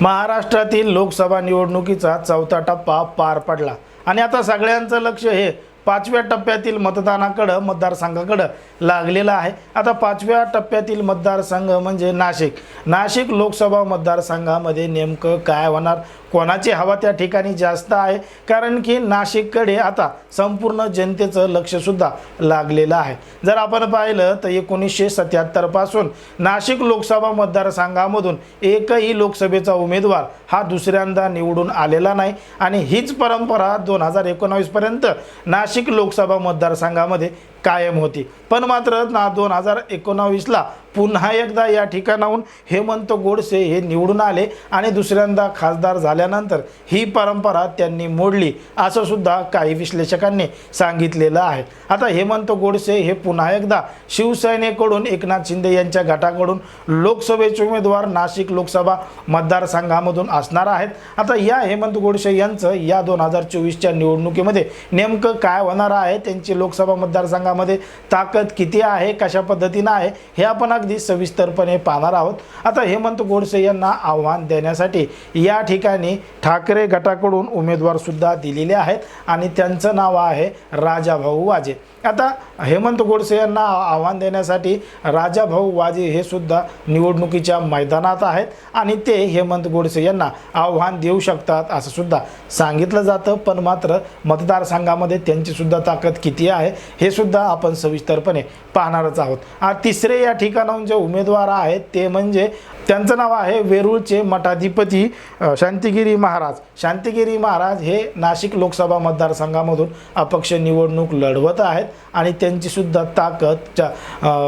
महाराष्ट्रातील लोकसभा निवडणुकीचा चौथा टप्पा पार पडला. आणि आता सगळ्यांचं लक्ष हे पाचव्या टप्प्यातील मतदानाकडं मतदारसंघाकडं लागलेलं आहे. आता पाचव्या टप्प्यातील मतदारसंघ म्हणजे नाशिक. नाशिक लोकसभा मतदारसंघामध्ये नेमकं काय होणार? कोणाची हवा त्या ठिकाणी जास्त आहे? कारण की नाशिककडे आता संपूर्ण जनतेचं लक्षसुद्धा लागलेलं आहे. जर आपण पाहिलं तर एकोणीसशे सत्याहत्तरपासून नाशिक लोकसभा मतदारसंघामधून एकही लोकसभेचा उमेदवार हा दुसऱ्यांदा निवडून आलेला नाही आणि हीच परंपरा दोन हजार एकोणावीसपर्यंत नाशिक लोकसभा मतदारसंघामध्ये कायम होती. पण मात्र ना दोन हजार एकोणावीसला पुन्हा एकदा या ठिकाणाहून हेमंत गोडसे हे निवडून आले आणि दुसऱ्यांदा खासदार झाल्यानंतर ही परंपरा त्यांनी मोडली असं सुद्धा काही विश्लेषकांनी सांगितलेलं आहे. आता हेमंत गोडसे हे पुन्हा एकदा शिवसेनेकडून एकनाथ शिंदे यांच्या गटाकडून लोकसभेचे उमेदवार नाशिक लोकसभा मतदारसंघामधून असणार आहेत. आता या हेमंत गोडसे यांचं या दोन हजार चोवीसच्या निवडणुकीमध्ये नेमकं काय होणार आहे? त्यांची लोकसभा मतदारसंघामध्ये ताकद किती आहे कशा पद्धतीनं आहे हे आपण अगदी सविस्तरपणे पाहणार आहोत. आता हेमंत गोडसे यांना आव्हान देण्यासाठी या ठिकाणी ठाकरे गटाकडून उमेदवारसुद्धा दिलेले आहेत आणि त्यांचं नाव आहे राजाभाऊ वाजे. आता हेमंत गोडसे यांना आव्हान देण्यासाठी राजाभाऊ वाजे हे सुद्धा निवडणुकीच्या मैदानात आहेत आणि ते हेमंत गोडसे यांना आव्हान देऊ शकतात असं सुद्धा सांगितलं जातं. पण मात्र मतदारसंघामध्ये त्यांची सुद्धा ताकद किती आहे हे सुद्धा आपण सविस्तरपणे पाहणारच आहोत. आ तिसरे या ठिकाणाहून जे उमेदवार आहेत ते म्हणजे त्यांचं नाव आहे वेरूळचे मठाधिपती शांतिगिरी महाराज. शांतिगिरी महाराज हे नाशिक लोकसभा मतदारसंघामधून अपक्ष निवडणूक लढवत आहेत आणि त्यांची सुद्धा ताकद च्या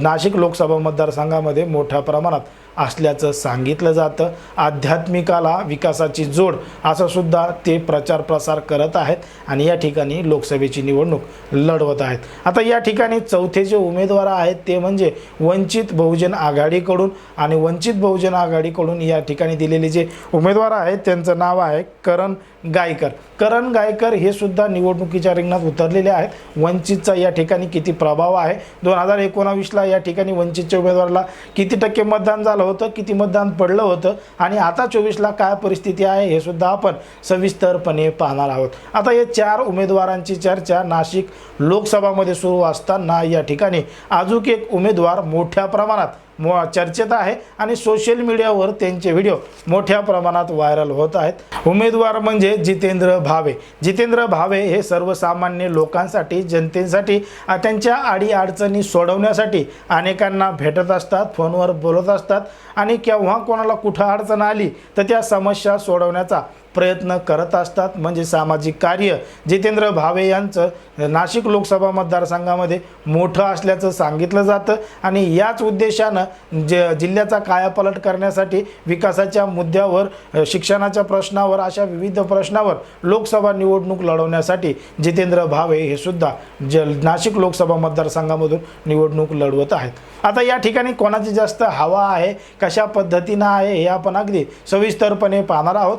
नाशिक लोकसभा मतदारसंघामध्ये मोठ्या प्रमाणात असल्याचं सांगितलं जातं. आध्यात्मिकाला विकासाची जोड असं सुद्धा ते प्रचार प्रसार करत आहेत आणि या ठिकाणी लोकसभेची निवडणूक लढवत आहेत. आता या ठिकाणी चौथे जे उमेदवार आहेत ते म्हणजे वंचित बहुजन आघाडीकडून आणि वंचित बहुजन आघाडीकडून या ठिकाणी दिलेले जे उमेदवार आहेत त्यांचं नाव आहे करण गायकर. करण गायकर हे सुद्धा निवडणुकीच्या रिंगणात उतरलेले आहेत. वंचितचा या ठिकाणी किती प्रभाव आहे? दोन हजार एकोणावीसला या ठिकाणी वंचितच्या उमेदवाराला किती टक्के मतदान झालं? होतं किती मतदान पडलं होतं आणि आता चोवीसला काय परिस्थिती आहे हे सुद्धा आपण सविस्तरपणे पाहणार आहोत. आता हे चार उमेदवारांची चर्चा नाशिक लोकसभामध्ये सुरू असताना या ठिकाणी अजून एक उमेदवार मोठ्या प्रमाणात मो चर्चेत आहे आणि सोशल मीडियावर त्यांचे व्हिडिओ मोठ्या प्रमाणात व्हायरल होत आहेत. उमेदवार म्हणजे जितेंद्र भावे. जितेंद्र भावे हे सर्वसामान्य लोकांसाठी जनतेसाठी त्यांच्या अडीअडचणी सोडवण्यासाठी अनेकांना भेटत असतात फोनवर बोलत असतात आणि केव्हा कोणाला कुठं अडचण आली तर त्या समस्या सोडवण्याचा प्रयत्न करत असतात. म्हणजे सामाजिक कार्य. जितेंद्र भावे यांचं नाशिक लोकसभा मतदारसंघामध्ये मोठं असल्याचं सांगितलं जातं. आणि याच उद्देशानं ज जिल्ह्याचा कायापालट करण्यासाठी विकासाच्या मुद्द्यावर शिक्षणाच्या प्रश्नावर अशा विविध प्रश्नावर लोकसभा निवडणूक लढवण्यासाठी जितेंद्र भावे हे सुद्धा ज नाशिक लोकसभा मतदारसंघामधून निवडणूक लढवत आहेत. आता या ठिकाणी कोणाची जास्त हवा आहे कशा पद्धतीनं आहे हे आपण अगदी सविस्तरपणे पाहणार आहोत.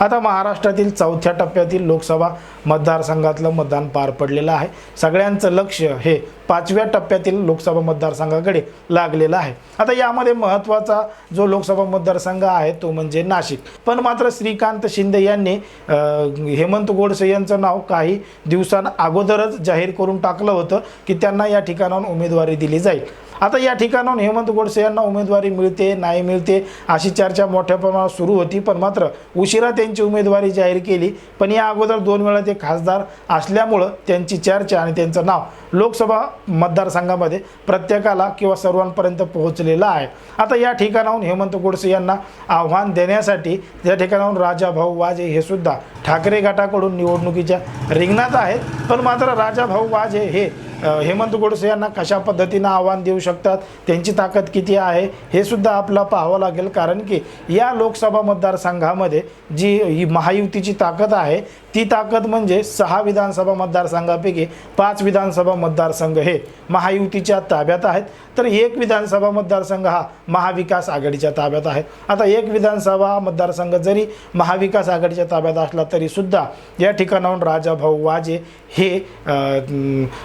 आता महाराष्ट्रातील चौथ्या टप्प्यातील लोकसभा मतदारसंघातलं मतदान पार पडलेलं आहे. सगळ्यांचं लक्ष हे पाचव्या टप्प्यातील लोकसभा मतदारसंघाकडे लागलेलं आहे. आता यामध्ये महत्त्वाचा जो लोकसभा मतदारसंघ आहे तो म्हणजे नाशिक. पण मात्र श्रीकांत शिंदे यांनी हेमंत गोडसे यांचं नाव काही दिवसां अगोदरच जाहीर करून टाकलं होतं की त्यांना या ठिकाणाहून उमेदवारी दिली जाईल. आता या ठिकाणाहून हेमंत गोडसे यांना उमेदवारी मिळते नाही मिळते अशी चर्चा मोठ्या प्रमाणात सुरू होती पण मात्र उशिरा त्यांची उमेदवारी जाहीर केली. पण या अगोदर दोन वेळा ते खासदार असल्यामुळं त्यांची चर्चा आणि त्यांचं नाव लोकसभा मतदारसंघामध्ये प्रत्येकाला किंवा सर्वांपर्यंत पोहोचलेलं आहे. आता या ठिकाणाहून हेमंत गोडसे यांना आव्हान देण्यासाठी या ठिकाणाहून राजाभाऊ वाजे हे सुद्धा ठाकरे गटाकडून निवडणुकीच्या रिंगणात आहेत. पण मात्र राजाभाऊ वाजे हे हेमंत गोडसे यांना कशा पद्धतीनं आव्हान देऊ शकतात? त्यांची ताकद किती आहे? हे सुद्धा आपलं पाहावं लागेल. कारण की या लोकसभा मतदारसंघामध्ये जी ही महायुतीची ताकद आहे ती ताकद म्हणजे सहा विधानसभा मतदारसंघापैकी पाच विधानसभा मतदारसंघ हे महायुतीच्या ताब्यात आहेत. तर एक विधानसभा मतदारसंघ हा महाविकास आघाडीच्या ताब्यात आहे. आता एक विधानसभा मतदारसंघ जरी महाविकास आघाडीच्या ताब्यात असला तरीसुद्धा या ठिकाणाहून राजाभाऊ वाजे हे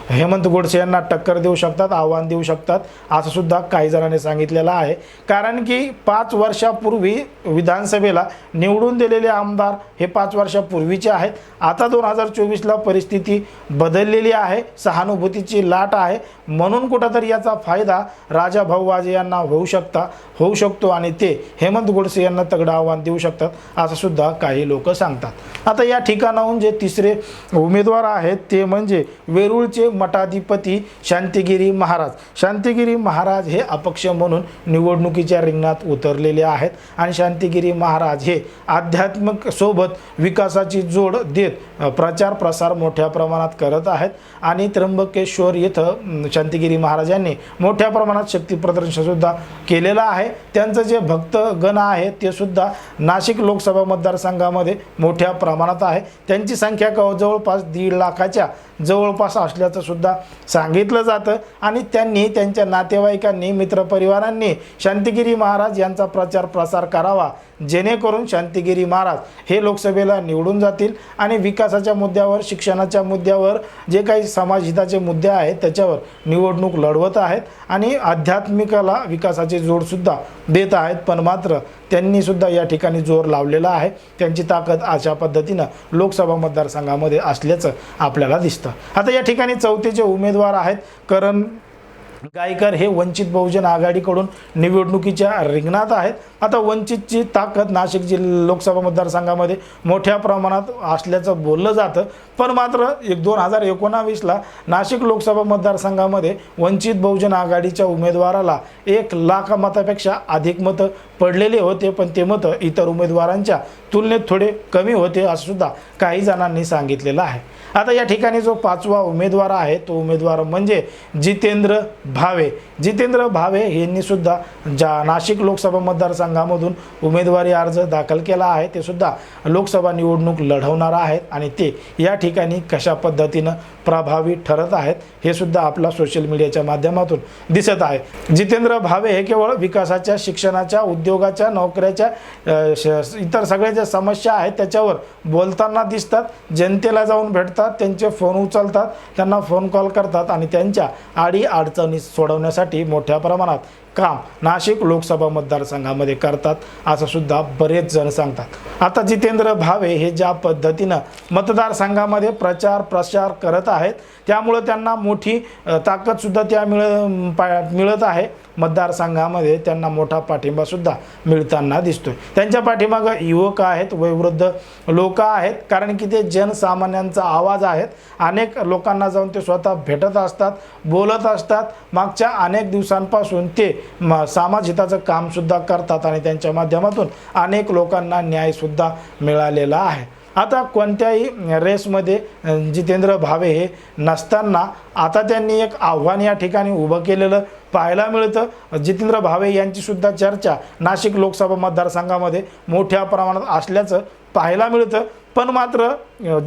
हेमंत हेमंत गोडसे यांना टक्कर देऊ शकतात आव्हान देऊ शकतात असं सुद्धा काही जणांनी सांगितलेलं आहे. कारण की पाच वर्षापूर्वी विधानसभेला निवडून दिलेले आमदार हे पाच वर्षापूर्वीचे आहेत. आता दोन हजार चोवीसला परिस्थिती बदललेली आहे सहानुभूतीची लाट आहे. म्हणून कुठंतरी याचा फायदा राजा भाऊ वाजे यांना होऊ शकता. होऊ शकतो आणि ते हेमंत गोडसे यांना तगडं आव्हान देऊ शकतात असं सुद्धा काही लोक सांगतात. आता या ठिकाणाहून जे तिसरे उमेदवार आहेत ते म्हणजे वेरूळचे मठाधिपती शांतिगिरी महाराज. शांतिगिरी महाराज हे अपक्ष म्हणून निवडणुकीच्या रिंगणात उतरलेले आहेत आणि शांतिगिरी महाराज हे आध्यात्मिक सोबत विकासाची जोड देत प्रचार प्रसार मोठ्या प्रमाणात करत आहेत. आणि त्र्यंबकेश्वर येथं शांतिगिरी महाराजांनी मोठ्या प्रमाणात शक्ती केलेलं आहे. त्यांचं जे भक्तगण आहे ते सुद्धा नाशिक लोकसभा मतदारसंघामध्ये मोठ्या प्रमाणात आहे. त्यांची संख्या क- जवळपास दीड लाखाच्या जवळपास असल्याचं सुद्धा सांगितलं जातं. आणि त्यांनी त्यांच्या नातेवाईकांनी मित्रपरिवारांनी शांतिगिरी महाराज यांचा प्रचार प्रसार करावा. जेणेकरून शांतिगिरी महाराज हे लोकसभेला निवडून जातील आणि विकासाच्या मुद्द्यावर शिक्षणाच्या मुद्द्यावर जे काही समाजहिताचे मुद्दे आहेत त्याच्यावर निवडणूक लढवत आहेत आणि आध्यात्मिकाला विकासाची जोडसुद्धा देत आहेत. पण मात्र त्यांनीसुद्धा या ठिकाणी जोर लावलेला आहे. त्यांची ताकद अशा पद्धतीनं लोकसभा मतदारसंघामध्ये असल्याचं आपल्याला दिसतं. आता या ठिकाणी चौथीचे उमेदवार आहेत करण गायकर हे वंचित बहुजन आघाडीकडून निवडणुकीच्या रिंगणात आहेत. आता वंचितची ताकद नाशिक जिल्हा लोकसभा मतदारसंघामध्ये मोठ्या प्रमाणात असल्याचं बोललं जातं. पण मात्र एक दोन हजार एकोणावीसला नाशिक लोकसभा मतदारसंघामध्ये वंचित बहुजन आघाडीच्या उमेदवाराला एक लाख मतापेक्षा अधिक मतं पडलेले होते पण ते मतं इतर उमेदवारांच्या तुलनेत थोडे कमी होते असं सुद्धा काही जणांनी सांगितलेलं आहे. आता या ठिकाणी जो पाचवा उमेदवार आहे तो उमेदवार म्हणजे जितेंद्र भावे जितेंद्र भावे यांनी सुद्धा ज्या नाशिक लोकसभा मतदारसंघामधून उमेदवारी अर्ज दाखल केला आहे ते सुद्धा लोकसभा निवडणूक लढवणार आहेत आणि ते या ठिकाणी कशा पद्धतीनं प्रभावी ठरत आहेत हे सुद्धा आपला सोशल मीडियाच्या माध्यमातून दिसत आहे. जितेंद्र भावे हे केवळ विकासाच्या शिक्षणाच्या उद्योगाच्या नोकऱ्याच्या श- इतर सगळ्या ज्या समस्या आहेत त्याच्यावर बोलताना दिसतात जनतेला जाऊन भेटतात त्यांचे फोन उचलतात त्यांना फोन कॉल करतात आणि त्यांच्या आडी अडचणी सोडवण्यासाठी मोठ्या प्रमाणात काम नाशिक लोकसभा मतदारसंघामध्ये करतात असं सुद्धा बरेच जण सांगतात. आता जितेंद्र भावे हे ज्या पद्धतीनं मतदारसंघामध्ये प्रचार प्रसार करत आहेत त्यामुळं त्यांना मोठी ताकदसुद्धा त्या मिळ पा- मिळत आहे. मतदारसंघामध्ये त्यांना मोठा पाठिंबासुद्धा मिळताना दिसतोय. त्यांच्या पाठीमागं युवक आहेत वयोवृद्ध लोक आहेत कारण की ते जनसामान्यांचा आवाज आहेत. अनेक लोकांना जाऊन ते स्वतः भेटत असतात बोलत असतात. मागच्या अनेक दिवसांपासून ते म समाजहिताचं कामसुद्धा करतात आणि त्यांच्या माध्यमातून अनेक लोकांना न्यायसुद्धा मिळालेला आहे. आता कोणत्याही रेसमध्ये जितेंद्र भावे हे नसताना आता त्यांनी एक आव्हान या ठिकाणी उभं केलेलं पाहायला मिळतं. जितेंद्र भावे यांचीसुद्धा चर्चा नाशिक लोकसभा मतदारसंघामध्ये मोठ्या प्रमाणात असल्याचं पाहायला मिळतं. पण मात्र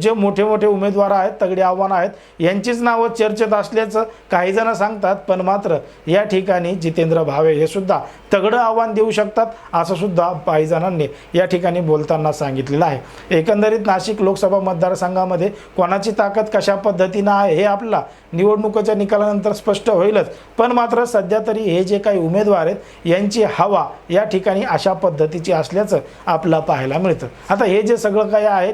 जे मोठे मोठे उमेदवार आहेत तगडे आव्हानं आहेत यांचीच नावं चर्चेत असल्याचं काही जण सांगतात. पण मात्र या ठिकाणी जितेंद्र भावे हे सुद्धा तगडं आव्हान देऊ शकतात असं सुद्धा काही जणांनी या ठिकाणी बोलताना सांगितलेलं आहे. एकंदरीत नाशिक लोकसभा मतदारसंघामध्ये कोणाची ताकद कशा पद्धतीनं आहे हे आपला निवडणुकीच्या निकालानंतर स्पष्ट होईलच. पण मात्र सध्या तरी हे जे काही उमेदवार आहेत यांची हवा या ठिकाणी अशा पद्धतीची असल्याचं आपल्याला पाहायला मिळतं. आता हे जे सगळं काही आहे